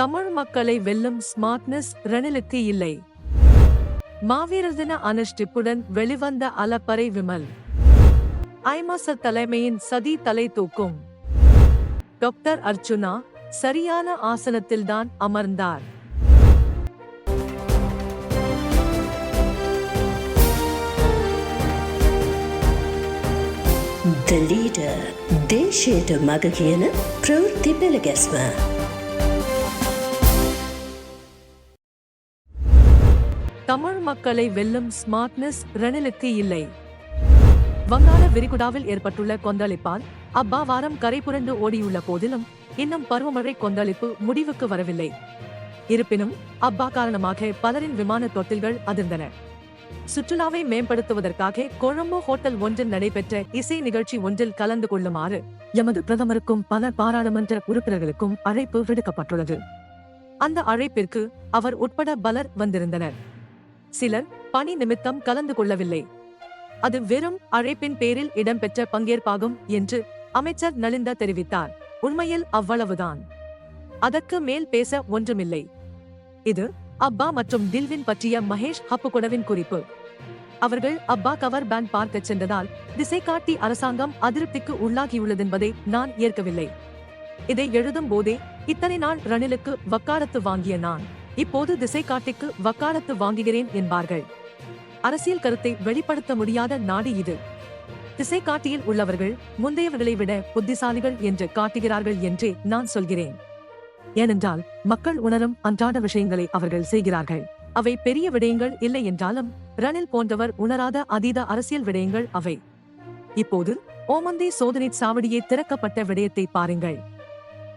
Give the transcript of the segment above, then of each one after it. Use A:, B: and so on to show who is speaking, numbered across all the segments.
A: தமிழ் மக்களை வெல்லும் ஸ்மார்ட்னஸ் ரணிலுக்கு இல்லை. மாவீர தின அனுஷ்டிப்புடன் வெளிவந்த அலப்பறை விமல். ஐமச தலைமையின் சதி தலை தூக்கும். டாக்டர் அர்ச்சுனா சரியான ஆசனத்தில்தான் அமர்ந்தார்.
B: The leader, they share a magagana, prove the belagasma.
A: Tamil மக்களை வெல்லும் ஸ்மார்ட்னஸ் ரணிலுக்கு இல்லை. வங்காள விரிகுடாவில் ஏற்பட்டுள்ள கொந்தளிப்பால் அப்பா வாரம் கரை புரண்டு ஓடியுள்ள போதிலும் இன்னும் பருவமழை கொந்தளிப்பு முடிவுக்கு வரவில்லை. இருப்பினும் அப்பா காரணமாக பலரின் விமான தொட்டில்கள் அதிர்ந்தன. சுற்றுலாவை மேம்படுத்துவதற்காக கொழும்பு ஹோட்டல் ஒன்றில் நடைபெற்ற இசை நிகழ்ச்சி ஒன்றில் கலந்து கொள்ளுமாறு எமது பிரதமருக்கும் பல பாராளுமன்ற உறுப்பினர்களுக்கும் அழைப்பு விடுக்கப்பட்டுள்ளது. அந்த அழைப்பிற்கு அவர் உட்பட பலர் வந்திருந்தனர். சிலர் பணி நிமித்தம் கலந்து கொள்ளவில்லை. அது வெறும் அழைப்பின் பேரில் இடம்பெற்ற பங்கேற்பாகும் என்று அமைச்சர் நலிந்த தெரிவித்தார். உண்மையில் அவ்வளவுதான். அதற்கு மேல் பேச ஒன்றுமில்லை. இது அப்பா மற்றும் தில்வின் பற்றிய மகேஷ் ஹப்புகுடவின் குறிப்பு. அவர்கள் அப்பா கவர் பேண்ட் பார்க்க சென்றதால் திசை காட்டி அரசாங்கம் அதிருப்திக்கு உள்ளாகியுள்ளதென்பதை நான் ஏற்கவில்லை. இதை எழுதும் போதே இத்தனை நாள் ரணிலுக்கு வக்காரத்து வாங்கிய நான். இப்போது திசை காட்டிக்கு வக்காலத்து வாங்குகிறேன் என்பார்கள். அரசியல் கருத்தை வெளிப்படுத்த முடியாத நாடு இது. திசை காட்டியில் உள்ளவர்கள் முந்தையவர்களை விட புத்திசாலிகள் என்று காட்டுகிறார்கள் என்றே நான் சொல்கிறேன். ஏனென்றால் மக்கள் உணரும் அன்றாட விஷயங்களை அவர்கள் செய்கிறார்கள். அவை பெரிய விடயங்கள் இல்லை என்றாலும் ரணில் போன்றவர் உணராத அதீத அரசியல் விடயங்கள் அவை. இப்போது ஓமந்தி சோதனை சாவடியே திறக்கப்பட்ட விடயத்தை பாருங்கள்.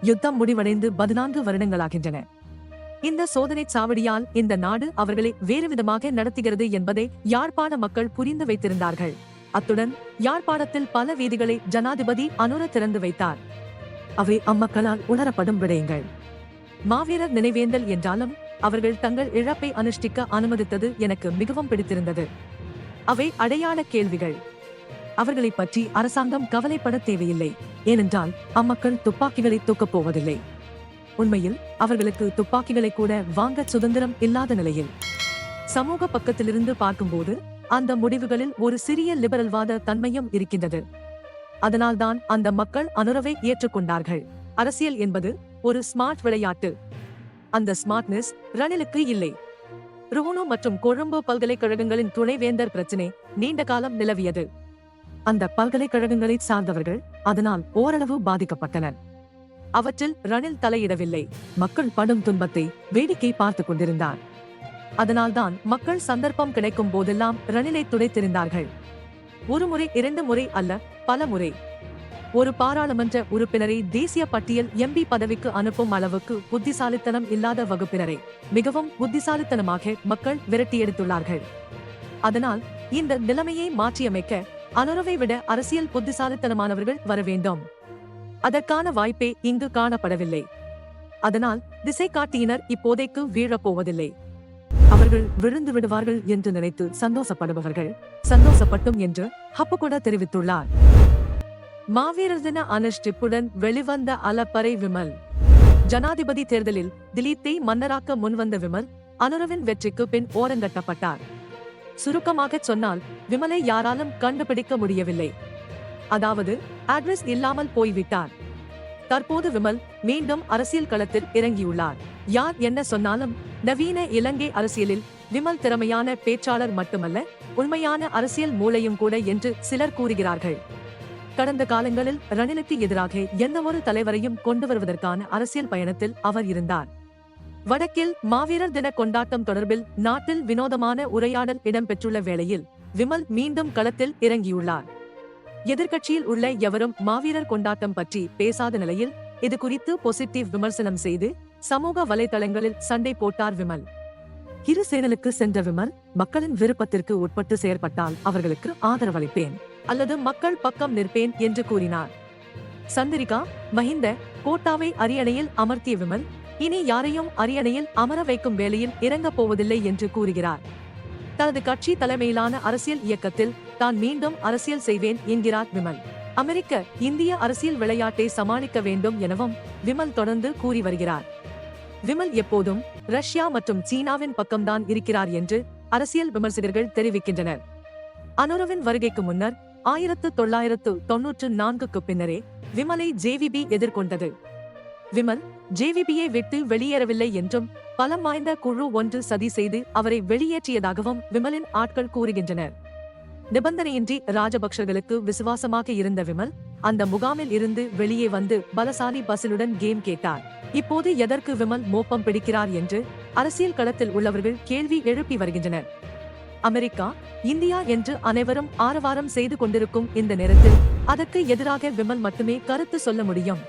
A: யுத்தம் முடிவடைந்து பதினான்கு வருடங்களாகின்றன. இந்த சோதனை சாவடியால் இந்த நாடு அவர்களை வேறு விதமாக நடத்துகிறது என்பதை யாழ்ப்பாண மக்கள் புரிந்து வைத்திருந்தார்கள். அத்துடன் யாழ்ப்பாணத்தில் பல வீதிகளை ஜனாதிபதி அனுர திறந்து வைத்தார். அவை அம்மக்களால் உணரப்படும் விடயங்கள். மாவீரர் நினைவேந்தல் என்றாலும் அவர்கள் தங்கள் இழப்பை அனுஷ்டிக்க அனுமதித்தது எனக்கு மிகவும் பிடித்திருந்தது. அவை அடையாள கேள்விகள். அவர்களைப் பற்றி அரசாங்கம் கவலைப்பட தேவையில்லை. ஏனென்றால் அம்மக்கள் துப்பாக்கிகளை தூக்கப் போவதில்லை. உண்மையில் அவர்களுக்கு துப்பாக்கிகளை கூட வாங்க சுதந்திரம் இல்லாத நிலையில். சமூக பக்கத்திலிருந்து பார்க்கும்போது அந்த முடிவுகளில் ஒரு சிறிய லிபரல்வாத தன்மையும் இருக்கின்றது. அதனால்தான் அந்த மக்கள் அனுரவை ஏற்றுக்கொண்டார்கள். அரசியல் என்பது ஒரு ஸ்மார்ட் விளையாட்டு. அந்த ஸ்மார்ட்னஸ் ரணிலுக்கு இல்லை. ருகுணு மற்றும் கொழும்பு பல்கலைக்கழகங்களின் துணைவேந்தர் பிரச்சினை நீண்ட காலம் நிலவியது. அந்த பல்கலைக்கழகங்களை சார்ந்தவர்கள் அதனால் ஓரளவு பாதிக்கப்பட்டனர். அவற்றில் ரணில் தலையிடவில்லை. மக்கள் படும் துன்பத்தை வேடிக்கை பார்த்துக் கொண்டிருந்தார். அதனால்தான் மக்கள் சந்தர்ப்பம் கிடைக்கும் போதெல்லாம் ரணிலை துடைத்திருந்தார்கள். ஒரு முறை இரண்டு முறை அல்ல பல முறை. ஒரு பாராளுமன்ற உறுப்பினரை தேசிய பட்டியல் எம்பி பதவிக்கு அனுப்பும் அளவுக்கு புத்திசாலித்தனம் இல்லாத வகுப்பினரை மிகவும் புத்திசாலித்தனமாக மக்கள் விரட்டியெடுத்துள்ளார்கள் அதனால் இந்த நிலைமையை மாற்றியமைக்க அனுரவை விட அரசியல் புத்திசாலித்தனமானவர்கள் வர வேண்டும். அதற்கான வாய்ப்பே இங்கு காணப்படவில்லை. அதனால் திசை காட்டியினர் இப்போதைக்கு வீழப்போவதில்லை. அவர்கள் விழுந்து விடுவார்கள் என்று நினைத்து சந்தோஷப்படுபவர்கள் சந்தோஷப்பட்டும் என்று ஹப்புகுட தெரிவித்துள்ளார். மாவீரர் தின அனுஷ்டிப்புடன் வெளிவந்த அலப்பறை விமல். ஜனாதிபதி தேர்தலில் திலீத்தை மன்னராக்க முன்வந்த விமல் அனுரவின் வெற்றிக்கு பின் ஓரங்கட்டப்பட்டார். சுருக்கமாகச் சொன்னால் விமலை யாராலும் கண்டுபிடிக்க முடியவில்லை. அதாவது அட்ரஸ் இல்லாமல் போய்விட்டார். தற்போது விமல் மீண்டும் அரசியல் களத்தில் இறங்கியுள்ளார். யார் என்ன சொன்னாலும் நவீன இலங்கை அரசியலில் விமல் திறமையான பேச்சாளர் மட்டுமல்ல உண்மையான அரசியல் மூளையும் கூட என்று சிலர் கூறுகிறார்கள். கடந்த காலங்களில் ரணிலுக்கு எதிராக எந்தவொரு தலைவரையும் கொண்டு வருவதற்கான அரசியல் பயணத்தில் அவர் இருந்தார். வடக்கில் மாவீரர் தின கொண்டாட்டம் தொடர்பில் நாட்டில் வினோதமான உரையாடல் இடம்பெற்றுள்ள வேளையில் விமல் மீண்டும் களத்தில் இறங்கியுள்ளார். எதிர்கட்சியில் உள்ள எவரும் மாவீரர் கொண்டாட்டம் பற்றி பேசாத நிலையில் இது குறித்து பொசிட்டிவ் விமர்சனம் செய்து சமூக வலைதளங்களில் சண்டை போட்டார் விமல். இரு சேனலுக்கு சென்ற விமல் மக்களின் விருப்பத்திற்கு உட்பட்டு செயற்பட்டால் அவர்களுக்கு ஆதரவளிப்பேன் அல்லது மக்கள் பக்கம் நிற்பேன் என்று கூறினார். சந்திரிகா மஹிந்த கோட்டாவை அரியணையில் அமர்த்திய விமல் இனி யாரையும் அரியணையில் அமர வைக்கும் வேளையில் இறங்கப் போவதில்லை என்று கூறுகிறார். தனது கட்சி தலைமையிலான அரசியல் இயக்கத்தில் தான் மீண்டும் அரசியல் செய்வேன் என்கிறார் விமல். அமெரிக்க இந்திய அரசியல் விளையாட்டை சமாளிக்க வேண்டும் எனவும் விமல் தொடர்ந்து கூறி வருகிறார். விமல் எப்போதும் ரஷ்யா மற்றும் சீனாவின் பக்கம்தான் இருக்கிறார் என்று அரசியல் விமர்சகர்கள் தெரிவிக்கின்றனர். அனுரவின் வருகைக்கு முன்னர் ஆயிரத்து தொள்ளாயிரத்து தொன்னூற்று நான்குக்கு பின்னரே விமலை ஜேவிபி எதிர்கொண்டது. விமல் ஜேவிபியை விட்டு வெளியேறவில்லை என்றும் பலம் வாய்ந்த குழு ஒன்று சதி செய்து அவரை வெளியேற்றியதாகவும் விமலின் ஆட்கள் கூறுகின்றனர். நிபந்தனையின்றி ராஜபக்சர்களுக்கு விசுவாசமாக இருந்த விமல் அந்த முகாமில் இருந்து வெளியே வந்து பலசாலி பசிலுடன் கேம் கேட்டார். இப்போது எதற்கு விமல் மோப்பம் பிடிக்கிறார் என்று அரசியல் களத்தில் உள்ளவர்கள் கேள்வி எழுப்பி வருகின்றனர். அமெரிக்கா இந்தியா என்று அனைவரும் ஆரவாரம் செய்து கொண்டிருக்கும் இந்த நேரத்தில் அதற்கு எதிராக விமல் மட்டுமே கருத்து சொல்ல முடியும்.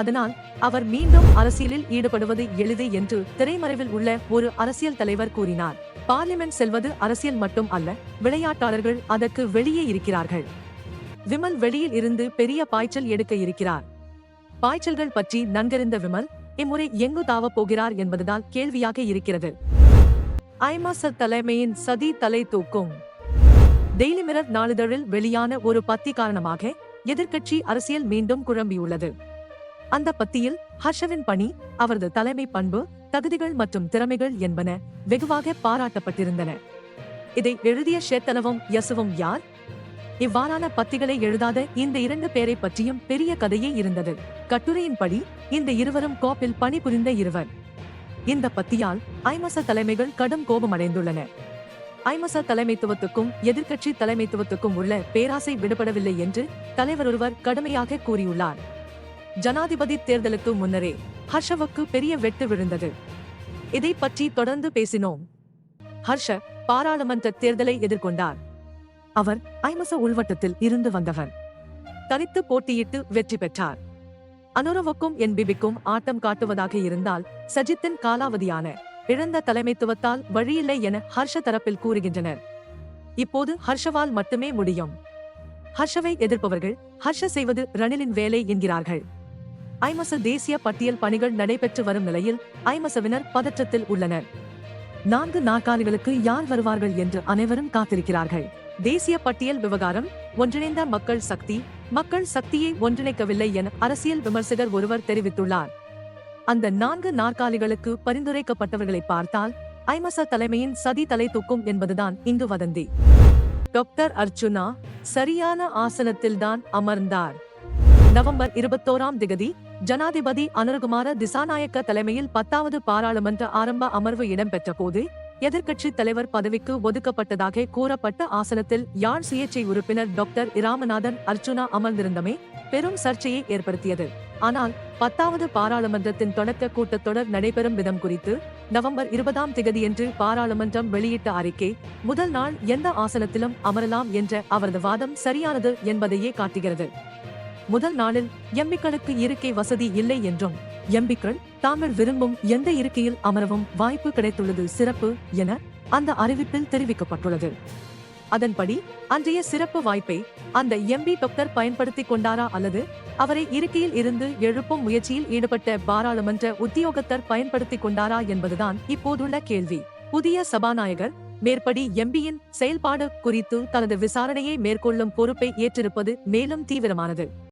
A: அதனால் அவர் மீண்டும் அரசியலில் ஈடுபடுவது எளிது என்று திரைமறைவில் உள்ள ஒரு அரசியல் தலைவர் கூறினார். பார்லிமெண்ட் செல்வது அரசியல் மட்டும் அல்ல விளையாட்டாளர்கள் அதற்கு வெளியே இருக்கிறார்கள். விமல் வெளியில் இருந்து பெரிய பாய்ச்சல் எடுக்க இருக்கிறார். பாய்ச்சல்கள் பற்றி நன்கறிந்த விமல் இம்முறை எங்கு தாவப் போகிறார் என்பதுதான் கேள்வியாக இருக்கிறது. ஐமச தலைமையின் சதி தலை தூக்கும். டெய்லி மிரர் நாளிதழில் வெளியான ஒரு பத்தி காரணமாக எதிர்க்கட்சி அரசியல் மீண்டும் குழம்பியுள்ளது. அந்த பத்தியில் ஹர்ஷவின் பணி அவரது தலைமை பண்பு தகுதிகள் மற்றும் திறமைகள் என்பன வெகுவாக பாராட்டப்பட்டிருந்தன. இதை எழுதிய ஷேத்தனவும் யசுவும் யார்? இவ்வாறான பத்திகளை எழுதாத இந்த இரண்டு பேரை பற்றியும் பெரிய கதையே இருந்தது. கட்டுரையின்படி இந்த இருவரும் கோப்பில் பணிபுரிந்த இருவர். இந்த பத்தியால் ஐமச தலைமைகள் கடும் கோபமடைந்துள்ளன. ஐமச தலைமைத்துவத்துக்கும் எதிர்க்கட்சி தலைமைத்துவத்துக்கும் உள்ள பேராசை விடுபடவில்லை என்று தலைவர் ஒருவர் கடுமையாக கூறியுள்ளார். ஜனாதிபதி தேர்தலுக்கு முன்னரே ஹர்ஷவுக்கு பெரிய வெட்டு விழுந்தது. இதை பற்றி தொடர்ந்து பேசினோம். ஹர்ஷ பாராளுமன்ற தேர்தலை எதிர்கொண்டார். அவர் ஐமச உள்வட்டத்தில் இருந்து வந்தவர். தனித்து போட்டியிட்டு வெற்றி பெற்றார். அனுரவுக்கும் என் பிபிக்கும் ஆட்டம் காட்டுவதாக இருந்தால் சஜித்தின் காலாவதியான இழந்த தலைமைத்துவத்தால் வழியில்லை என ஹர்ஷ தரப்பில் கூறுகின்றனர். இப்போது ஹர்ஷவால் மட்டுமே முடியும். ஹர்ஷவை எதிர்ப்பவர்கள் ஹர்ஷ செய்வது ரணிலின் வேலை என்கிறார்கள். ஐமச தேசிய பட்டியல் பணிகள் நடைபெற்று வரும் நிலையில் ஐமசவினர் பதற்றத்தில் உள்ளனர். நான்கு நாற்காலிகளுக்கு யார் வருவார்கள் என்று அனைவரும் காத்திருக்கிறார்கள். தேசிய பட்டியல் விவகாரம் ஒன்றிணைந்த மக்கள் சக்தி மக்கள் சக்தியை ஒன்றிணைக்கவில்லை என அரசியல் விமர்சகர் ஒருவர் தெரிவித்துள்ளார். அந்த நான்கு நாற்காலிகளுக்கு பரிந்துரைக்கப்பட்டவர்களை பார்த்தால் ஐமச தலைமையின் சதி தலை தூக்கும் என்பதுதான் இங்கு வதந்தி. டாக்டர் அர்ச்சுனா சரியான ஆசனத்தில்தான் அமர்ந்தார். நவம்பர் இருபத்தோராம் திகதி ஜனாதிபதி அனுரகுமார திசாநாயக்க தலைமையில் பத்தாவது பாராளுமன்ற ஆரம்ப அமர்வு இடம்பெற்ற போது எதிர்க்கட்சி தலைவர் பதவிக்கு ஒதுக்கப்பட்டதாக கூறப்பட்ட ஆசனத்தில் யாழ் சுயேட்சை உறுப்பினர் டாக்டர் இராமநாதன் அர்ச்சுனா அமர்ந்திருந்தமே பெரும் சர்ச்சையை ஏற்படுத்தியது. ஆனால் பத்தாவது பாராளுமன்றத்தின் தொடக்க கூட்டத்தொடர் நடைபெறும் விதம் குறித்து நவம்பர் இருபதாம் திகதியன்று பாராளுமன்றம் வெளியிட்ட அறிக்கை முதல் நாள் எந்த ஆசனத்திலும் அமரலாம் என்ற அவரது வாதம் சரியானது என்பதையே காட்டுகிறது. முதல் நாளில் எம்பிக்களுக்கு இருக்கை வசதி இல்லை என்றும் எம்பிக்கள் தாங்கள் விரும்பும் எந்த இருக்கையில் அமரவும் வாய்ப்பு கிடைத்துள்ளது சிறப்பு என அந்த அறிவிப்பில் தெரிவிக்கப்பட்டுள்ளது. அதன்படி அன்றைய சிறப்பு வாய்ப்பை அந்த எம்பி டாக்டர் பயன்படுத்திக் கொண்டாரா அல்லது அவரை இருக்கையில் இருந்து எழுப்பும் முயற்சியில் ஈடுபட்ட பாராளுமன்ற உத்தியோகத்தர் பயன்படுத்திக் கொண்டாரா என்பதுதான் இப்போதுள்ள கேள்வி. புதிய சபாநாயகர் மேற்படி எம்பியின் செயல்பாடு குறித்து தனது விசாரணையை மேற்கொள்ளும் பொறுப்பை ஏற்றிருப்பது மேலும் தீவிரமானது.